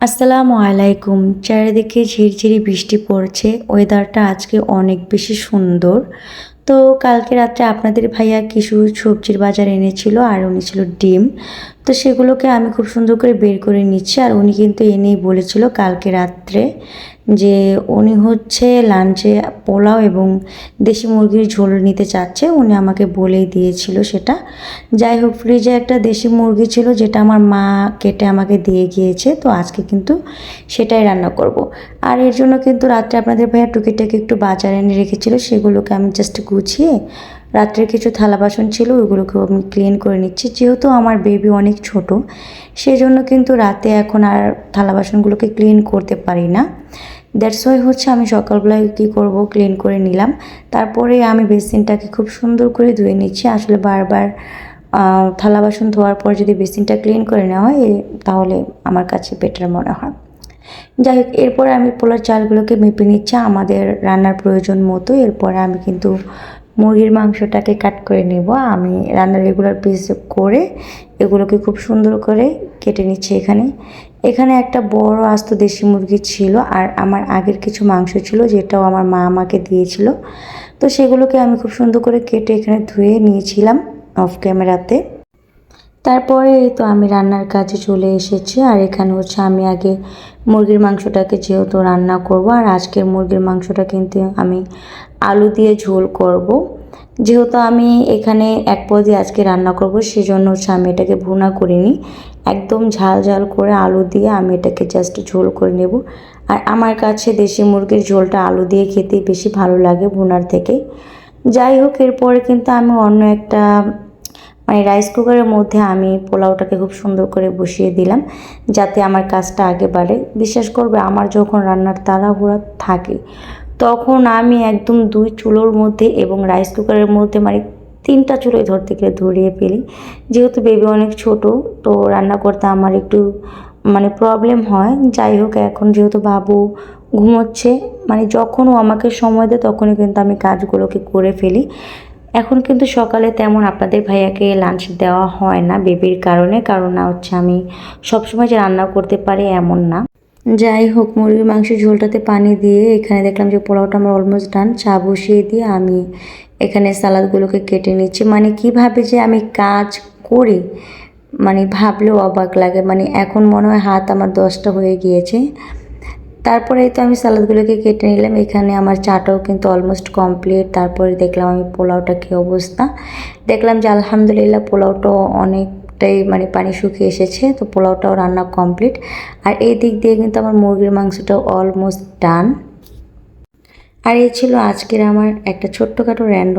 আসসালামু আলাইকুম। চারিদিকে ঝিরঝিরি বৃষ্টি পড়ছে। ওয়েদারটা আজকে অনেক বেশি সুন্দর। তো কালকে রাত্রে আপনাদের ভাইয়া কিছু সবজির বাজার এনেছিল আর উনি ছিল ডিম। তো সেগুলোকে আমি খুব সুন্দর করে বের করে নিচ্ছি আর উনি কিন্তু এনেই বলেছিল কালকে রাত্রে যে উনি হচ্ছে লাঞ্চে পোলাও এবং দেশি মুরগির ঝোল নিতে চাচ্ছে। উনি আমাকে বলেই দিয়েছিল সেটা। যাই হোক, ফ্রিজে একটা দেশি মুরগি ছিল যেটা আমার মা কেটে আমাকে দিয়ে গিয়েছে, তো আজকে কিন্তু সেটাই রান্না করব। আর এর জন্য কিন্তু রাত্রে আপনাদের ভাইয়া টুকিটাকি একটু বাজার এনে রেখেছিল, সেগুলোকে আমি জাস্ট গুছিয়ে, রাত্রের কিছু থালা বাসন ছিল ওইগুলোকে আমি ক্লিন করে নিচ্ছি। যেহেতু আমার বেবি অনেক ছোট সেই জন্য কিন্তু রাতে এখন আর থালা বাসনগুলোকে ক্লিন করতে পারি না। দ্যাটস ওয়াই হচ্ছে আমি সকালবেলায় কী করব ক্লিন করে নিলাম। তারপরে আমি বেসিনটাকে খুব সুন্দর করে ধুয়ে নিচ্ছি। আসলে বারবার থালা বাসন ধোয়ার পর যদি বেসিনটা ক্লিন করে নেওয়া হয় তাহলে আমার কাছে বেটার মনে হয়। যাই হোক, এরপরে আমি পোলার চালগুলোকে মেপে নিচ্ছি। আমাদের রান্নার প্রয়োজন মতো। এরপরে আমি কিন্তু মুরগির মাংসটাকে কাট করে নেব। আমি রান্নার রেগুলার পিস করে এগুলোকে খুব সুন্দর করে কেটে নিচ্ছি এখানে। এখানে একটা বড় আস্ত দেশি মুরগি ছিল আর আমার আগের কিছু মাংস ছিল যেটাও আমার মা আমাকে দিয়েছিল। তো সেগুলোকে আমি খুব সুন্দর করে কেটে এখানে ধুয়ে নিয়েছিলাম অফ ক্যামেরাতে তারপরে তো আমি রান্নার কাজে চলে এসেছি, আর এখানে হচ্ছে আমি আগে মুরগির মাংসটাকে যেহেতু রান্না করব, আর আজকের মুরগির মাংসটা কিন্তু আমি আলু দিয়ে ঝোল করব। যেহেতু আমি এখানে এক পদে আজকে রান্না করব, সেজন্য হচ্ছে আমি এটাকে ভুনা করিনি। একদম ঝাল ঝাল করে আলু দিয়ে আমি এটাকে জাস্ট ঝোল করে নেব। আর আমার কাছে দেশি মুরগির ঝোলটা আলু দিয়ে খেতে বেশি ভালো লাগে ভুনার থেকে। যাই হোক, এরপরে কিন্তু আমি অন্য একটা মানে রাইস কুকারের মধ্যে আমি পোলাওটাকে খুব সুন্দর করে বসিয়ে দিলাম, যাতে আমার কাজটা আগে বাড়ে। বিশ্বাস করবে, আমার যখন রান্নার তাড়াহুড়া থাকে, তখন আমি একদম দুই চুলোর মধ্যে এবং রাইস কুকারের মধ্যে মানে তিনটা চুলোয় ধরতে গেলে ধরিয়ে ফেলি। যেহেতু বেবি অনেক ছোট, তো রান্না করতে আমার একটু মানে প্রবলেম হয়। যাই হোক, এখন যেহেতু বাবু ঘুমোচ্ছে মানে যখন ও আমাকে সময় দেয়, তখনই কিন্তু আমি কাজগুলোকে করে ফেলি। এখন কিন্তু সকালে তেমন আপনাদের ভাইয়াকে লাঞ্চ দেওয়া হয় না বেবির কারণে কারণ না হচ্ছে আমি সবসময় যে রান্না করতে পারি এমন না। যাই হোক, মুরগির মাংসের ঝোলটাতে পানি দিয়ে এখানে দেখলাম যে পোলাওটা আমার অলমোস্ট ডান চা বসিয়ে দিয়ে আমি এখানে সালাদগুলোকে কেটে নিচ্ছি। মানে কীভাবে যে আমি কাজ করি মানে ভাবলেও অবাক লাগে। মানে এখন মনে হয় হাত আমার দশটা হয়ে গিয়েছে। তারপরে তো আমি সালাদগুলোকে কেটে নিলাম। এখানে আমার চাটাও কিন্তু অলমোস্ট কমপ্লিট তারপরে দেখলাম আমি পোলাওটা কী অবস্থা। দেখলাম যে আলহামদুলিল্লাহ পোলাওটাও অনেকটাই মানে পানি শুকিয়ে এসেছে, তো পোলাওটাও রান্না কমপ্লিট আর এই দিক দিয়ে কিন্তু আমার মুরগির মাংসটাও অলমোস্ট ডান আর এই ছিল আজকের আমার একটা ছোট্টখাটো র্যান্ডম